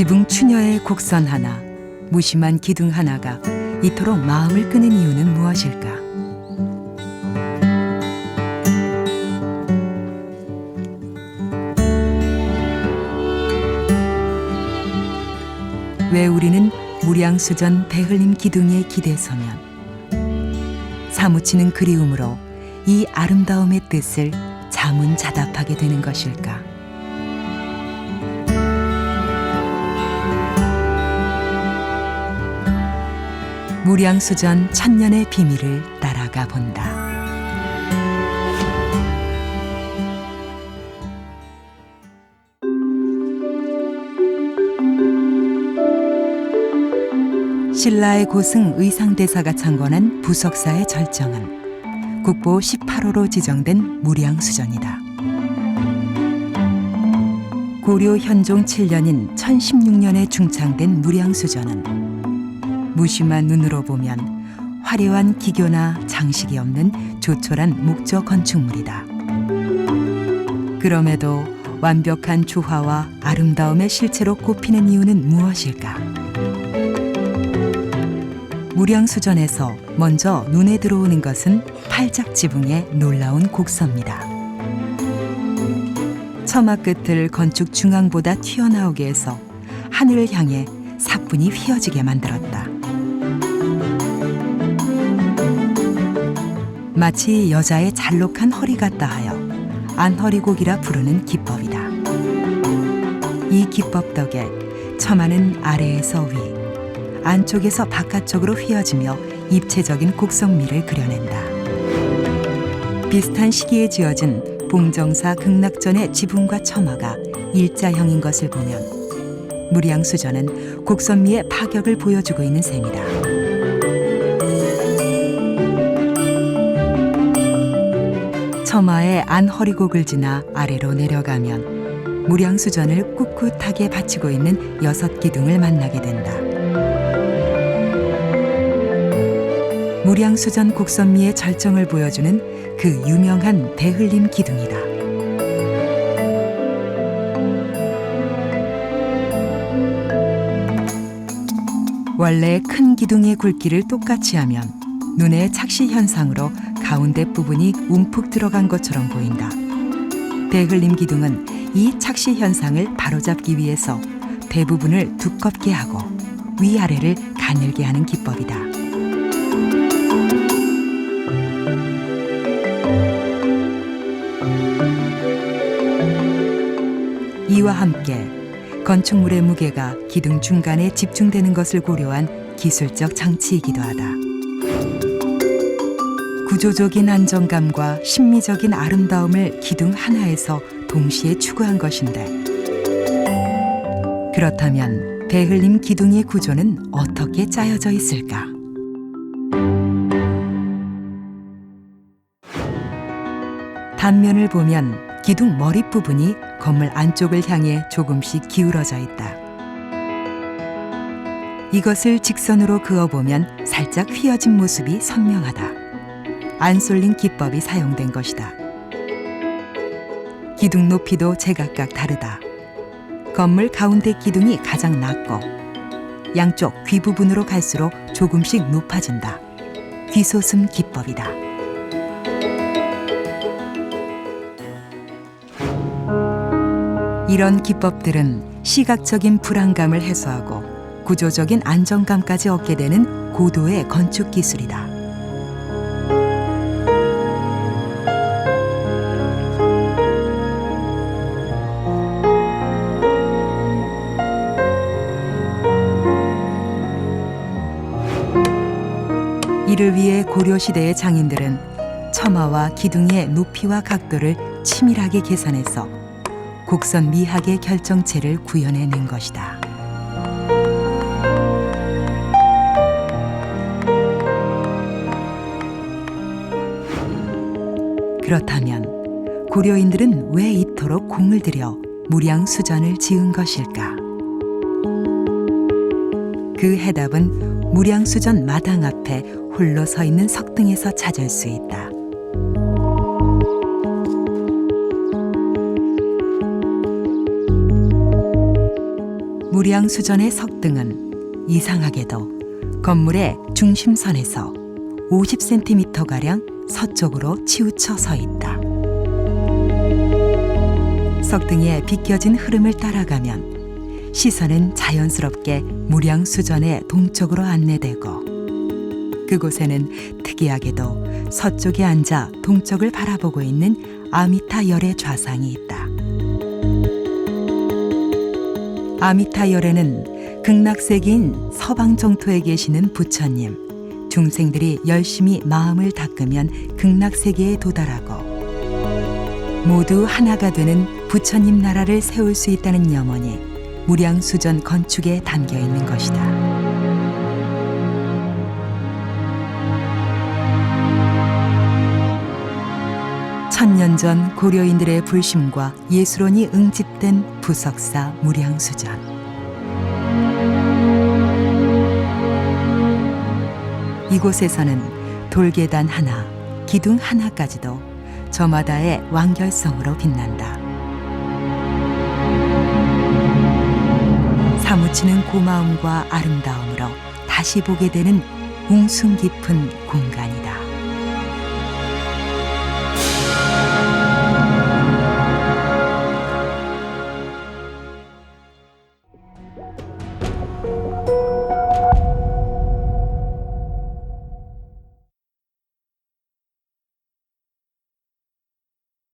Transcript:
지붕 추녀의 곡선 하나, 무심한 기둥 하나가 이토록 마음을 끄는 이유는 무엇일까? 왜 우리는 무량수전 배흘림 기둥에 기대서면 사무치는 그리움으로 이 아름다움의 뜻을 자문자답하게 되는 것일까? 무량수전 천년의 비밀을 따라가 본다. 신라의 고승 의상대사가 창건한 부석사의 절정은 국보 18호로 지정된 무량수전이다. 고려 현종 7년인 1016년에 중창된 무량수전은 무심한 눈으로 보면 화려한 기교나 장식이 없는 조촐한 목조 건축물이다. 그럼에도 완벽한 조화와 아름다움의 실체로 꼽히는 이유는 무엇일까? 무량수전에서 먼저 눈에 들어오는 것은 팔작 지붕의 놀라운 곡선입니다. 처마 끝을 건축 중앙보다 튀어나오게 해서 하늘을 향해 사뿐히 휘어지게 만들었다. 마치 여자의 잘록한 허리 같다 하여 안허리곡이라 부르는 기법이다. 이 기법 덕에 처마는 아래에서 위, 안쪽에서 바깥쪽으로 휘어지며 입체적인 곡성미를 그려낸다. 비슷한 시기에 지어진 봉정사 극락전의 지붕과 처마가 일자형인 것을 보면 무량 수전은 곡선미의 파격을 보여주고 있는 셈이다. 처마의 안허리곡을 지나 아래로 내려가면 무량수전을 꿋꿋하게 받치고 있는 여섯 기둥을 만나게 된다. 무량수전 곡선미의 절정을 보여주는 그 유명한 배흘림 기둥이다. 원래 큰 기둥의 굵기를 똑같이 하면 눈의 착시 현상으로 가운데 부분이 움푹 들어간 것처럼 보인다. 배흘림 기둥은 이 착시 현상을 바로잡기 위해서 대부분을 두껍게 하고 위아래를 가늘게 하는 기법이다. 이와 함께 건축물의 무게가 기둥 중간에 집중되는 것을 고려한 기술적 장치이기도 하다. 구조적인 안정감과 심미적인 아름다움을 기둥 하나에서 동시에 추구한 것인데 그렇다면 배흘림 기둥의 구조는 어떻게 짜여져 있을까? 단면을 보면 기둥 머리 부분이 건물 안쪽을 향해 조금씩 기울어져 있다. 이것을 직선으로 그어보면 살짝 휘어진 모습이 선명하다. 안 쏠린 기법이 사용된 것이다. 기둥 높이도 제각각 다르다. 건물 가운데 기둥이 가장 낮고 양쪽 귀 부분으로 갈수록 조금씩 높아진다. 귀소슴 기법이다. 이런 기법들은 시각적인 불안감을 해소하고 구조적인 안정감까지 얻게 되는 고도의 건축 기술이다. 이를 위해 고려 시대의 장인들은 처마와 기둥의 높이와 각도를 치밀하게 계산해서 곡선 미학의 결정체를 구현해 낸 것이다. 그렇다면 고려인들은 왜 이토록 공을 들여 무량 수전을 지은 것일까? 그 해답은 무량수전 마당 앞에 홀로 서 있는 석등에서 찾을 수 있다. 무량수전의 석등은 이상하게도 건물의 중심선에서 50cm 가량 서쪽으로 치우쳐 서 있다. 석등의 비껴진 흐름을 따라가면 시선은 자연스럽게 무량수전의 동쪽으로 안내되고 그곳에는 특이하게도 서쪽에 앉아 동쪽을 바라보고 있는 아미타 열의 좌상이 있다. 아미타 열에는 극락세계인 서방 정토에 계시는 부처님, 중생들이 열심히 마음을 닦으면 극락세계에 도달하고 모두 하나가 되는 부처님 나라를 세울 수 있다는 염원이 무량수전 건축에 담겨 있는 것이다. 천년 전 고려인들의 불심과 예술원이 응집된 부석사 무량수전. 이곳에서는 돌계단 하나, 기둥 하나까지도 저마다의 완결성으로 빛난다. 사무치는 고마움과 아름다움으로 다시 보게 되는 웅숭 깊은 공간이다.